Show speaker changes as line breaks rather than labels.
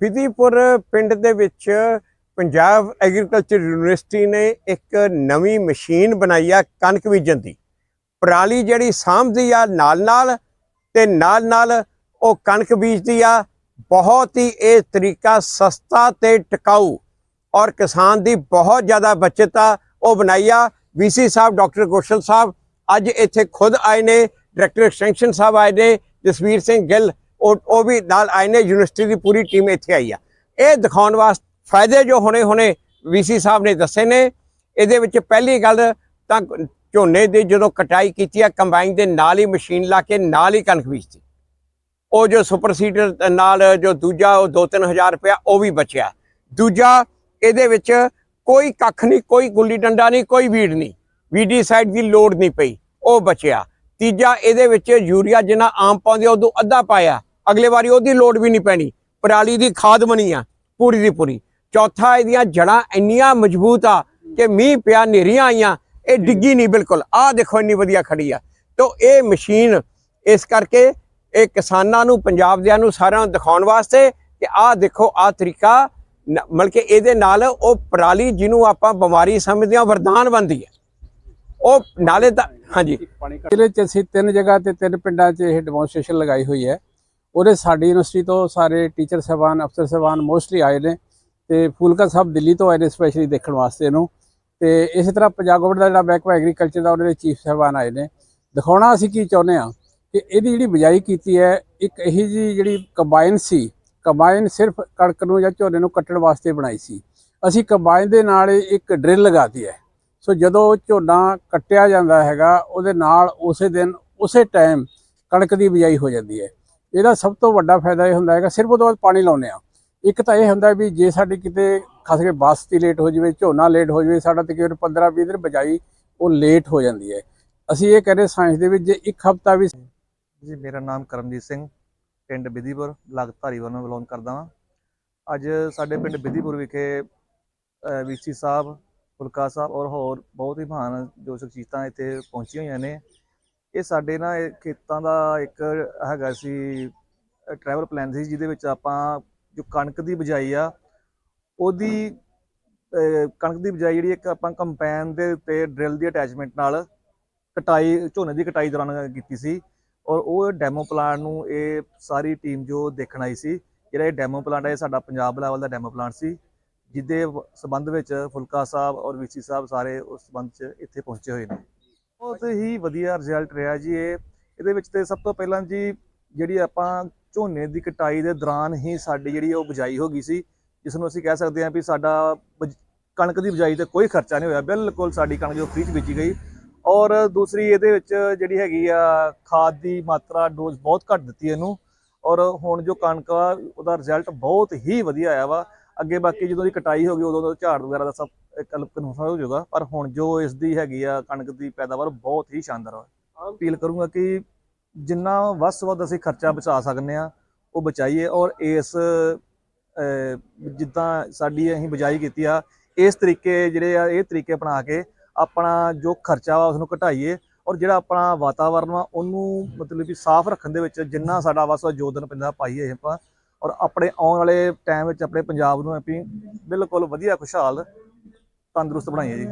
ਵਿਧੀਪੁਰ ਪਿੰਡ ਦੇ ਵਿੱਚ ਪੰਜਾਬ ਐਗਰੀਕਲਚਰ ਯੂਨੀਵਰਸਿਟੀ ਨੇ ਇੱਕ ਨਵੀਂ ਮਸ਼ੀਨ ਬਣਾਈ ਆ ਕਣਕ ਬੀਜਣ ਦੀ। ਪਰਾਲੀ ਜਿਹੜੀ ਸਾਂਭਦੀ ਆ ਨਾਲ ਨਾਲ ਤੇ ਨਾਲ ਨਾਲ ਉਹ ਕਣਕ ਬੀਜਦੀ ਆ। ਬਹੁਤ ਹੀ ਇਹ ਤਰੀਕਾ ਸਸਤਾ ਤੇ ਟਿਕਾਊ ਔਰ ਕਿਸਾਨ ਦੀ ਬਹੁਤ ਜ਼ਿਆਦਾ ਬਚਤ ਆ, ਉਹ ਬਣਾਈ ਆ। ਵੀਸੀ ਸਾਹਿਬ, ਡਾਕਟਰ ਗੋਸ਼ਲ ਸਾਹਿਬ ਅੱਜ ਇੱਥੇ ਖੁਦ ਆਏ ਨੇ, ਡਾਇਰੈਕਟਰ ਐਕਸਟੈਂਸ਼ਨ ਸਾਹਿਬ ਆਏ ਨੇ, ਜਸਵੀਰ ਸਿੰਘ ਗਿੱਲ ਉਹ ਉਹ ਵੀ ਨਾਲ ਆਏ ਨੇ ਯੂਨੀਵਰਸਿਟੀ ਦੀ ਪੂਰੀ ਟੀਮ ਇੱਥੇ ਆਈ ਆ। ਇਹ ਦਿਖਾਉਣ ਵਾਸਤੇ ਫਾਇਦੇ ਜੋ ਹੋਣੇ ਹੋਣੇ ਵੀਸੀ ਸਾਹਿਬ ਨੇ ਦੱਸੇ ਨੇ, ਇਹਦੇ ਵਿੱਚ ਪਹਿਲੀ ਗੱਲ ਤਾਂ ਝੋਨੇ ਦੀ ਜਦੋਂ ਕਟਾਈ ਕੀਤੀ ਆ, ਕੰਬਾਈਨ ਦੇ ਨਾਲ ਹੀ ਮਸ਼ੀਨ ਲਾ ਕੇ ਨਾਲ ਹੀ ਕਣਕ ਬੀਜਤੀ। ਉਹ ਜੋ ਸੁਪਰ ਸੀਡਰ ਨਾਲ ਜੋ ਦੂਜਾ ਉਹ 2-3000 ਰੁਪਇਆ, ਉਹ ਵੀ ਬਚਿਆ। ਦੂਜਾ, ਇਹਦੇ ਵਿੱਚ ਕੋਈ ਕੱਖ ਨਹੀਂ, ਕੋਈ ਗੁੱਲੀ ਡੰਡਾ ਨਹੀਂ, ਕੋਈ ਵੀੜ ਨਹੀਂ। ਵੀਡੀ ਸਾਈਡ ਦੀ ਲੋੜ ਨਹੀਂ ਪਈ, ਉਹ ਬਚਿਆ। ਤੀਜਾ, ਇਹਦੇ ਵਿੱਚ ਯੂਰੀਆ ਜਿੰਨਾ ਆਮ ਪਾਉਂਦੇ ਉਦੋਂ ਅੱਧਾ ਪਾਇਆ। ਅਗਲੇ ਵਾਰੀ ਉਹਦੀ ਲੋੜ ਵੀ ਨਹੀਂ ਪੈਣੀ। ਪਰਾਲੀ ਦੀ ਖਾਦ ਬਣੀ ਆ, ਪੂਰੀ ਦੀ ਪੂਰੀ। ਚੌਥਾ, ਇਹਦੀਆਂ ਜੜਾਂ ਇੰਨੀਆਂ ਮਜ਼ਬੂਤ ਆ ਕਿ ਮੀਂਹ ਪਿਆ ਨੇਰੀਆਂ ਆਈਆਂ, ਇਹ ਡਿੱਗੀ ਨਹੀਂ ਬਿਲਕੁਲ। ਆਹ ਦੇਖੋ ਇੰਨੀ ਵਧੀਆ ਖੜੀ ਆ। ਤੋਂ ਇਹ ਮਸ਼ੀਨ, ਇਸ ਕਰਕੇ ਇਹ ਕਿਸਾਨਾਂ ਨੂੰ, ਪੰਜਾਬ ਦਿਆਂ ਨੂੰ ਸਾਰਿਆਂ ਨੂੰ ਦਿਖਾਉਣ ਵਾਸਤੇ ਕਿ ਆਹ ਦੇਖੋ, ਆਹ ਤਰੀਕਾ ਨ- ਮਤਲਬ ਕਿ ਇਹਦੇ ਨਾਲ ਉਹ ਪਰਾਲੀ ਜਿਹਨੂੰ ਆਪਾਂ ਬਿਮਾਰੀ ਸਮਝਦੇ ਹਾਂ, ਵਰਦਾਨ ਬਣਦੀ ਹੈ। ਉਹ ਨਾਲੇ ਦਾ ਹਾਂਜੀ।
ਜ਼ਿਲ੍ਹੇ ਚ ਅਸੀਂ ਤਿੰਨ ਜਗ੍ਹਾ ਤੇ, ਤਿੰਨ ਪਿੰਡਾਂ 'ਚ ਇਹ ਡੈਮੋਨਸਟ੍ਰੇਸ਼ਨ ਲਗਾਈ ਹੋਈ ਹੈ। ਉਹਦੇ ਸਾਡੀ ਯੂਨੀਵਰਸਿਟੀ ਤੋਂ ਸਾਰੇ ਟੀਚਰ ਸਾਹਿਬਾਨ, ਅਫਸਰ ਸਾਹਿਬਾਨ ਮੋਸਟਲੀ ਆਏ ਨੇ ਤੇ ਫੂਲਕਾ ਸਾਹਿਬ ਦਿੱਲੀ ਤੋਂ ਆਏ ਨੇ ਸਪੈਸ਼ਲੀ ਦੇਖਣ ਵਾਸਤੇ ਇਹਨੂੰ। ਤੇ ਇਸੇ ਤਰ੍ਹਾਂ ਪੰਜਾਬ ਗਵਰਨਮੈਂਟ ਦਾ ਜਿਹੜਾ ਮਹਿਕਮਾ ਐਗਰੀਕਲਚਰ ਦਾ ਉਹਨਾਂ ਦੇ ਚੀਫ ਸਾਹਿਬਾਨ ਆਏ ਨੇ। ਦਿਖਾਉਣਾ ਅਸੀਂ ਕੀ ਚਾਹੁੰਦੇ ਆ ਕਿ ਇਹਦੀ ਜਿਹੜੀ ਬਿਜਾਈ ਕੀਤੀ ਹੈ, ਇੱਕ ਇਹੀ ਜੀ ਜਿਹੜੀ ਕੰਬਾਈਨ ਸੀ ਕੰਬਾਈਨ ਸਿਰਫ ਕਣਕ ਨੂੰ ਜਾਂ ਝੋਨੇ ਨੂੰ ਕੱਟਣ ਵਾਸਤੇ ਬਣਾਈ ਸੀ। ਅਸੀਂ ਕੰਬਾਈਨ ਦੇ ਨਾਲ ਇੱਕ ਡਰਿਲ ਲਗਾਤੀ ਹੈ। ਸੋ ਜਦੋਂ ਝੋਨਾ ਕੱਟਿਆ ਜਾਂਦਾ ਹੈਗਾ, ਉਹਦੇ ਨਾਲ ਉਸੇ ਦਿਨ, ਉਸੇ ਟਾਈਮ ਕਣਕ ਦੀ ਬਿਜਾਈ ਹੋ ਜਾਂਦੀ ਹੈ। ਇਹਦਾ ਸਭ ਤੋਂ ਵੱਡਾ ਫਾਇਦਾ ਇਹ ਹੁੰਦਾ ਹੈਗਾ, ਸਿਰਫ ਉਹਦੇ ਬਾਅਦ ਪਾਣੀ ਲਾਉਂਦੇ ਆ ਇੱਕ ਤਾਂ ਇਹ ਹੁੰਦਾ ਵੀ ਜੇ ਸਾਡੀ ਕਿਤੇ ਖਾਸ ਕਰਕੇ ਬਾਸਤੀ ਲੇਟ ਹੋ ਜਾਵੇ, ਝੋਨਾ ਲੇਟ ਹੋ ਜਾਵੇ, ਸਾਡਾ ਤਕਰੀਬਨ 15 20 ਦਿਨ ਬਿਜਾਈ ਉਹ ਲੇਟ ਹੋ ਜਾਂਦੀ ਹੈ। ਅਸੀਂ ਇਹ ਕਹਿੰਦੇ ਸਾਇੰਸ ਦੇ ਵਿੱਚ ਜੇ ਇੱਕ ਹਫਤਾ ਵੀ
ਜੀ, ਮੇਰਾ ਨਾਮ ਕਰਮਜੀਤ ਸਿੰਘ, ਪਿੰਡ ਬਿਧੀਪੁਰ ਬਲਾਕ ਧਾਰੀਵਾਲ ਨੂੰ ਬਿਲੋਂਗ ਕਰਦਾ ਹਾਂ ਅੱਜ ਸਾਡੇ ਪਿੰਡ ਬਿਧੀਪੁਰ ਵਿਖੇ ਵੀਸੀ ਸਾਹਿਬ, ਫੁਲਕਾ ਸਾਹਿਬ ਔਰ ਹੋਰ ਬਹੁਤ ਹੀ ਮਹਾਨ ਜੋ ਸ਼ਖਸੀਅਤਾਂ ਇੱਥੇ ਪਹੁੰਚੀਆਂ ਹੋਈਆਂ ਨੇ। ਇਹ ਸਾਡੇ ਨਾ ਇਹ ਖੇਤਾਂ ਦਾ ਇੱਕ ਹੈਗਾ ਸੀ ਟਰੈਵਲ ਪਲਾਨ ਸੀ, ਜਿਹਦੇ ਵਿੱਚ ਆਪਾਂ ਜੋ ਕਣਕ ਦੀ ਬਿਜਾਈ ਆ, ਉਹਦੀ ਕਣਕ ਦੀ ਬਿਜਾਈ ਜਿਹੜੀ ਇੱਕ ਆਪਾਂ ਕੰਪੈਨ ਦੇ ਉੱਤੇ ਡਰਿਲ ਦੀ ਅਟੈਚਮੈਂਟ ਨਾਲ ਕਟਾਈ, ਝੋਨੇ ਦੀ ਕਟਾਈ ਦੌਰਾਨ ਕੀਤੀ ਸੀ ਔਰ ਉਹ ਡੈਮੋ ਪਲਾਂਟ ਨੂੰ ਇਹ ਸਾਰੀ ਟੀਮ ਜੋ ਦੇਖਣ ਆਈ ਸੀ, ਜਿਹੜਾ ਇਹ ਡੈਮੋ ਪਲਾਂਟ ਹੈ ਇਹ ਸਾਡਾ ਪੰਜਾਬ ਲੈਵਲ ਦਾ ਡੈਮੋ ਪਲਾਂਟ ਸੀ, ਜਿਹਦੇ ਵ- ਸੰਬੰਧ ਵਿੱਚ ਫੁਲਕਾ ਸਾਹਿਬ ਔਰ ਵੀਸੀ ਸਾਹਿਬ ਸਾਰੇ ਉਸ ਸੰਬੰਧ 'ਚ ਇੱਥੇ ਪਹੁੰਚੇ ਹੋਏ ਨੇ। ਬਹੁਤ ਹੀ ਵਧੀਆ ਰਿਜ਼ਲਟ ਰਿਹਾ ਜੀ ਇਹ। ਇਹਦੇ ਵਿੱਚ ਤੇ ਸਭ ਤੋਂ ਪਹਿਲਾਂ ਜੀ ਜਿਹੜੀ ਆਪਾਂ ਝੋਨੇ ਦੀ ਕਟਾਈ ਦੇ ਦੌਰਾਨ ਹੀ ਸਾਡੀ ਜਿਹੜੀ ਉਹ ਬਿਜਾਈ ਹੋ ਗਈ ਸੀ ਜਿਸ ਨੂੰ ਅਸੀਂ ਕਹਿ ਸਕਦੇ ਹਾਂ ਵੀ ਸਾਡਾ ਬਜ- ਕਣਕ ਦੀ ਬਿਜਾਈ ਤੇ ਕੋਈ ਖਰਚਾ ਨਹੀਂ ਹੋਇਆ, ਬਿਲਕੁਲ ਸਾਡੀ ਕਣਕ ਜੋ ਫ੍ਰੀ 'ਚ ਬੀਜੀ ਗਈ। ਔਰ ਦੂਸਰੀ ਇਹਦੇ ਵਿੱਚ ਜਿਹੜੀ ਹੈਗੀ ਆ, ਖਾਦ ਦੀ ਮਾਤਰਾ ਡੋਜ਼ ਬਹੁਤ ਘੱਟ ਦਿੱਤੀ ਇਹਨੂੰ। ਔਰ ਹੁਣ ਜੋ ਕਣਕ ਆ, ਉਹਦਾ ਰਿਜ਼ਲਟ ਬਹੁਤ ਹੀ ਵਧੀਆ ਆਇਆ ਵਾ। ਅੱਗੇ ਬਾਕੀ ਜਦੋਂ ਦੀ ਕਟਾਈ ਹੋ ਗਈ, ਉਦੋਂ ਦਾ ਝਾੜ ਵਗੈਰਾ ਦਾ ਸਭ ਕਲਪ ਕਨਫਰਮ ਹੋ ਜਾਊਗਾ। ਪਰ ਹੁਣ ਜੋ ਇਸ ਦੀ ਹੈਗੀ ਆ ਕਣਕ ਦੀ ਪੈਦਾਵਾਰ ਬਹੁਤ ਹੀ ਸ਼ਾਨਦਾਰ ਆ। ਅਪੀਲ ਕਰੂੰਗਾ ਕਿ ਜਿੰਨਾ ਵੱਧ ਤੋਂ ਵੱਧ ਅਸੀਂ ਖਰਚਾ ਬਚਾ ਸਕਨੇ ਆ ਉਹ ਬਚਾਈਏ ਔਰ ਇਸ ਜਿੱਦਾਂ ਸਾਡੀ ਅਸੀਂ ਬਜਾਈ ਕੀਤੀ ਆ, ਇਸ ਤਰੀਕੇ ਜਿਹੜੇ ਆ, ਇਹ ਤਰੀਕੇ ਅਪਣਾ ਕੇ ਆਪਣਾ ਜੋ ਖਰਚਾ ਵਾ ਉਸ ਨੂੰ ਘਟਾਈਏ ਔਰ ਜਿਹੜਾ ਆਪਣਾ ਵਾਤਾਵਰਨ ਵਾ, ਉਹਨੂੰ ਮਤਲਬ ਕਿ ਸਾਫ਼ ਰੱਖਣ ਦੇ ਵਿੱਚ ਜਿੰਨਾ ਸਾਡਾ ਵਸ ਯੋਗਦਾਨ ਪੈਂਦਾ, ਪਾਈਏ ਆਪਾਂ। ਔਰ ਆਪਣੇ ਆਉਣ ਵਾਲੇ ਟਾਈਮ ਵਿੱਚ ਆਪਣੇ ਪੰਜਾਬ ਨੂੰ ਅਸੀਂ ਬਿਲਕੁਲ ਵਧੀਆ, ਖੁਸ਼ਹਾਲ, ਤੰਦਰੁਸਤ ਬਣਾਈਏ ਜੀ।